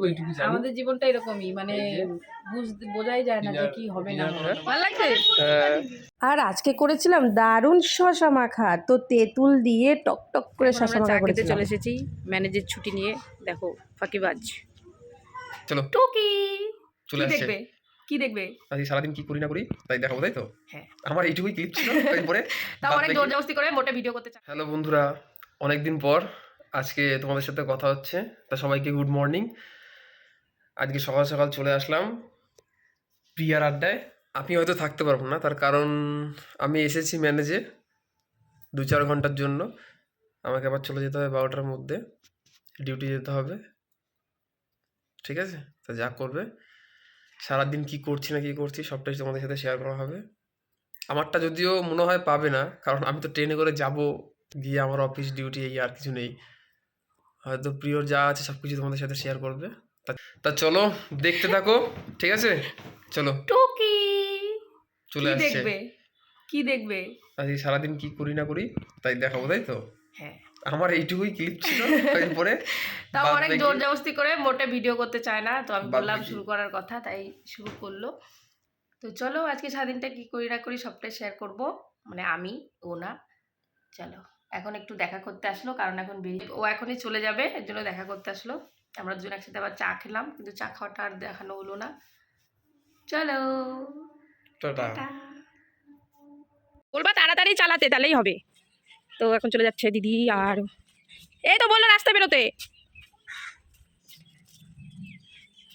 করব এইটুকু জানি। আমাদের জীবনটা এরকমই মানে বুঝতে বোঝাই যায় না যে কি হবে না ভালো লাগছে? হ্যাঁ, আর আজকে করেছিলাম দারুণ শশা মাখা তো তেঁতুল দিয়ে টক টক করে শশা মাখা চা চলে এসেছি ম্যানেজের ছুটি নিয়ে দেখো ফাঁকিবাজ। চলো। টুকি! চলে কি আসছে। কি দেখবে? আজকে সারাদিন কি করি না করি তাই দেখাবো তাই তো? হ্যাঁ। আমার এইটুকুই ক্লিপ ছিল এরপরে তাও অনেক জোর জবস্তি করে মোটে ভিডিও করতে চাই হ্যালো বন্ধুরা অনেকদিন পর আজকে তোমাদের সাথে কথা হচ্ছে তা সবাইকে গুড মর্নিং আজকে সকাল সকাল চলে আসলাম প্রিয়ার আড্ডায়। আমি হয়তো থাকতে পারব না, তার কারণ আমি এসেছি ম্যানেজে দু চার ঘণ্টার জন্য। আমাকে আবার চলে যেতে হবে বারোটার মধ্যে, ডিউটি যেতে হবে। ঠিক আছে? তা যা করবে। সারাদিন কি করছি না কি করছি সবটাই তোমাদের সাথে শেয়ার করা হবে। আমারটা যদিও মনে হয় পাবে না, কারণ আমি তো ট্রেনে করে যাব, গিয়ে আমার অফিস ডিউটি এই আর কিছু নেই। হয়তো প্রিয়র যা আছে সব কিছু তোমাদের সাথে শেয়ার করবে। তা- চলো দেখতে থাকো ঠিক আছে? চলো। টুকি। চলে আসছে। দেখবে? কি দেখবে? আজকে সারাদিন কি করি না করি তাই দেখাবো তাই তো? হ্যাঁ। আমার এইটুকুই ক্লিপ ছিল এরপরে তাও অনেক জোর জবস্তি করে মোটে ভিডিও করতে চায় না তো আমি বললাম শুরু করার কথা তাই শুরু করল। তো চলো আজকে স্বাধীনটা কি করি না করি সবটাই শেয়ার করব। মানে আমি ও না চলো এখন একটু দেখা করতে আসলো কারণ এখন বেরিয়ে ও এখনই চলে যাবে এর জন্য দেখা করতে আসলো। আমরা দুজন একসাথে আবার চা খেলাম কিন্তু চা খাওয়াটা আর দেখানো হলো না। চলো। টাটা। বলবা তাড়াতাড়ি চালাতে তাহলেই হবে। তো এখন চলে যাচ্ছে দিদি আর এই তো বলল রাস্তা বেরোতে।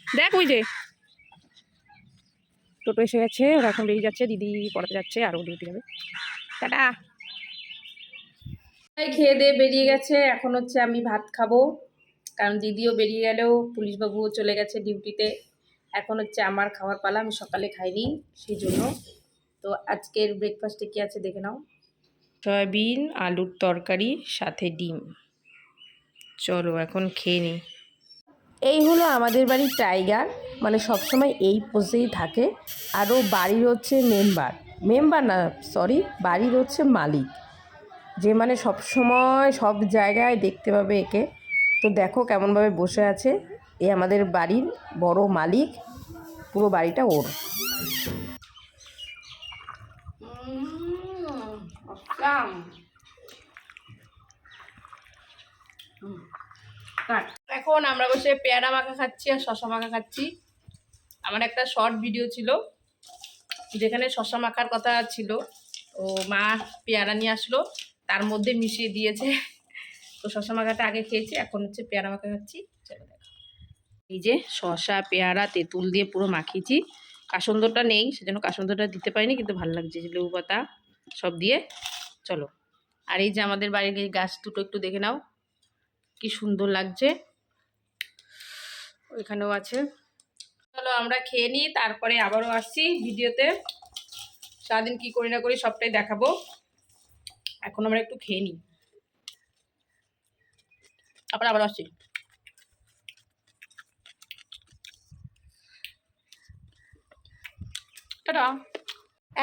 দেখ ওই যে। টোটো এসে গেছে ওরা এখন বেরিয়ে যাচ্ছে দিদি পড়াতে যাচ্ছে আর ও ডিউটি যাবে টাটা। খেয়ে দিয়ে বেরিয়ে গেছে এখন হচ্ছে আমি ভাত খাব। কারণ দিদিও বেরিয়ে গেলেও পুলিশবাবুও চলে গেছে ডিউটিতে। এখন হচ্ছে আমার খাওয়ার পালা আমি সকালে খাইনি সেই জন্য তো আজকের ব্রেকফাস্টে কি আছে দেখে নাও। সয়াবিন আলুর তরকারি সাথে ডিম। চলো এখন খেয়ে নিই এই হলো আমাদের বাড়ির টাইগার মানে সবসময় এই পোজেই থাকে। আরও বাড়ির হচ্ছে মেম্বার মেম্বার না সরি বাড়ির হচ্ছে মালিক। যে মানে সব সময় সব জায়গায় দেখতে পাবে একে। তো দেখো কেমনভাবে বসে আছে। এ আমাদের বাড়ির বড় মালিক, পুরো বাড়িটা ওর। এখন আমরা বসে পেয়ারা মাখা খাচ্ছি আর শশা মাখা খাচ্ছি। আমার একটা শর্ট ভিডিও ছিল, যেখানে শশা মাখার কথা ছিল। ও মা পেয়ারা নিয়ে আসলো, তার মধ্যে মিশিয়ে দিয়েছে। তো শশা মাখাটা আগে খেয়েছি, এখন হচ্ছে পেয়ারা মাখা খাচ্ছি। এই যে শশা পেয়ারা, তেঁতুল দিয়ে পুরো মাখিয়েছি। কাসন্দরটা নেই, সেজন্য কাসন্দরটা দিতে পারিনি, কিন্তু ভালো লাগছে লেবু পাতা সব দিয়ে। চলো। আর এই যে আমাদের বাড়ির এই গাছ দুটো একটু দেখে নাও। কি সুন্দর লাগছে। ওইখানেও আছে। চলো আমরা খেয়ে নিই, তারপরে আবারও আসছি ভিডিওতে। সারাদিন কি করি না করি সবটাই দেখাবো। এখন আমরা একটু খেয়ে নিই। তারপরে আবার আসছি।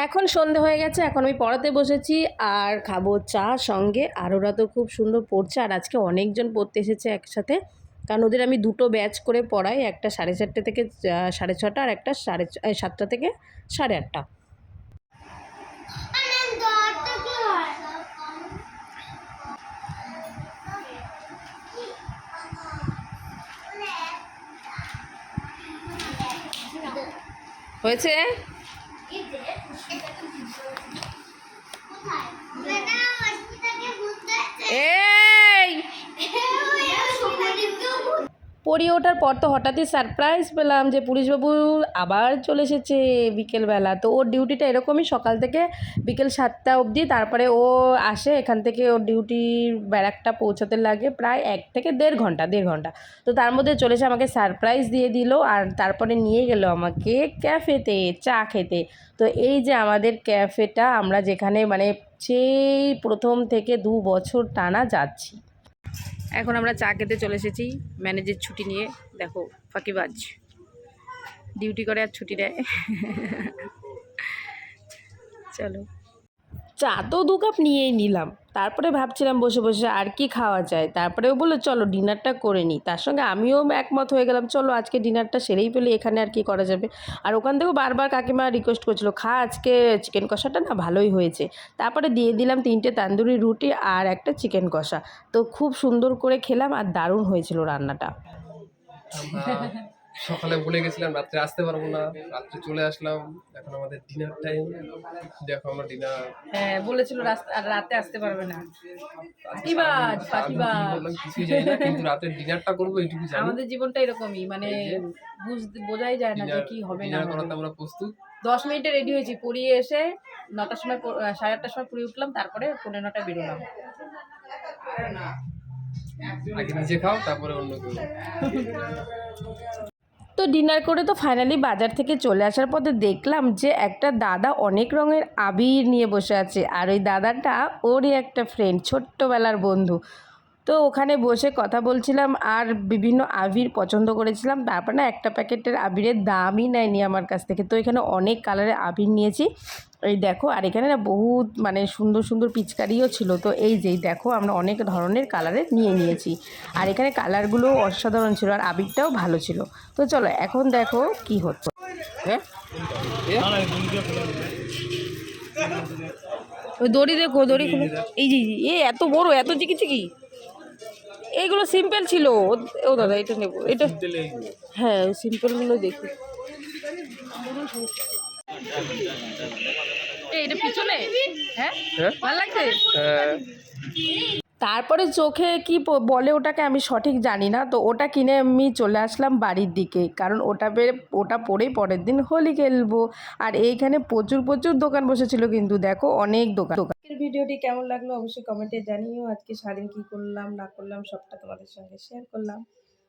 এখন সন্ধে হয়ে গেছে, এখন আমি পড়াতে বসেছি আর খাব চা সঙ্গে। আর ওরা তো খুব সুন্দর পড়ছে আর আজকে অনেকজন পড়তে এসেছে একসাথে। কারণ ওদের আমি দুটো ব্যাচ করে পড়াই, একটা সাড়ে চারটে থেকে সাড়ে ছটা আর একটা সাড়ে সাতটা থেকে সাড়ে আটটা। হয়েছে? পড়িয়ে ওঠার পর তো হঠাৎই সারপ্রাইজ পেলাম যে পুলিশবাবু আবার চলে এসেছে বিকেলবেলা। তো ওর ডিউটিটা এরকমই সকাল থেকে বিকেল সাতটা অবধি। তারপরে ও আসে এখান থেকে ওর ডিউটির ব্যারাকটা পৌঁছাতে লাগে প্রায় এক থেকে দেড় ঘণ্টা দেড় ঘণ্টা। তো তার মধ্যে চলে এসে আমাকে সারপ্রাইজ দিয়ে দিল আর তারপরে নিয়ে গেল আমাকে ক্যাফেতে চা খেতে। তো এই যে আমাদের ক্যাফেটা আমরা যেখানে মানে সেই প্রথম থেকে দু বছর টানা যাচ্ছি। এখন আমরা চা খেতে চলে এসেছি ম্যানেজের ছুটি নিয়ে। দেখো, ফাঁকিবাজ। ডিউটি করে আর ছুটি দেয় চলো। চা তো দু কাপ নিয়েই নিলাম। তারপরে ভাবছিলাম বসে বসে আর কি খাওয়া যায়। তারপরে ও বলল, চলো ডিনারটা করে নিই তার সঙ্গে আমিও একমত হয়ে গেলাম, চলো আজকে ডিনারটা সেরেই পেলে এখানে আর কি করা যাবে। আর ওখান থেকেও বারবার কাকিমা রিকোয়েস্ট করছিল, খা আজকে চিকেন কষাটা না ভালোই হয়েছে। তারপরে দিয়ে দিলাম তিনটে তান্দুরি রুটি আর একটা চিকেন কষা। তো খুব সুন্দর করে খেলাম আর দারুণ হয়েছিল রান্নাটা। সকালে বলে গেছিলাম রাত্রে আসতে পারব না। রাত্রে চলে আসলাম এখন আমাদের ডিনার টাইম দেখো আমরা ডিনার হ্যাঁ বলেছিল রাতে আসতে পারবে না। ফাঁকিবাজ, ফাঁকিবাজ। কিছুই জানি না কিন্তু রাতে ডিনারটা করব এইটুকু জানি। আমাদের জীবনটা এরকমই মানে বুঝতে বোঝাই যায় না যে কি হবে না। করাতে আমরা প্রস্তুত। দশ মিনিটে রেডি হয়েছি পড়িয়ে এসে নটার সময় সাড়ে আটটার সময় পুড়িয়ে উঠলাম তারপরে পনেরো নটায় বেরোলাম। আগে নিজে খাও তারপরে অন্য কেউ। তো ডিনার করে তো ফাইনালি বাজার থেকে চলে আসার পথে দেখলাম যে একটা দাদা অনেক রঙের আবির নিয়ে বসে আছে। আর ওই দাদাটা ওরই একটা ফ্রেন্ড ছোট্টবেলার বন্ধু। তো ওখানে বসে কথা বলছিলাম আর বিভিন্ন আবির পছন্দ করেছিলাম। তারপর না একটা প্যাকেটের আবিরের দামই নেয়নি আমার কাছ থেকে। তো এখানে অনেক কালারের আবির নিয়েছি। এই দেখো আর এখানে না বহুত মানে সুন্দর সুন্দর পিচকারিও ছিল। তো এই যেই দেখো আমরা অনেক ধরনের কালারের নিয়ে নিয়েছি। আর এখানে কালারগুলো অসাধারণ ছিল আর আবিরটাও ভালো ছিল। তো চলো এখন দেখো কি হচ্ছে। হ্যাঁ? দড়ি দেখো দড়ি এই যে এই যে, এ এত বড় এত চিকি চিকি। এইগুলো সিম্পল ছিল। ও- ও দাদা এটা নেব এটা হ্যাঁ সিম্পলগুলো দেখি। এই এটা পিছনে? হ্যাঁ? হ্যাঁ? ভালো লাগছে? হ্যাঁ। তারপরে চোখে কি বলে ওটাকে আমি সঠিক জানি না। তো ওটা কিনে আমি চলে আসলাম বাড়ির দিকে। কারণ ওটা পেরে ওটা পরেই পরের দিন হোলি খেলব। আর এইখানে প্রচুর প্রচুর দোকান বসেছিল কিন্তু দেখো অনেক দোকান। আজকের ভিডিওটি কেমন লাগল অবশ্যই কমেন্টে জানিও। আজকে সারাদিন কী করলাম, না করলাম সবটা তোমাদের সঙ্গে শেয়ার করলাম।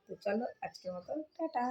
তো চলো আজকের মতো, টাটা।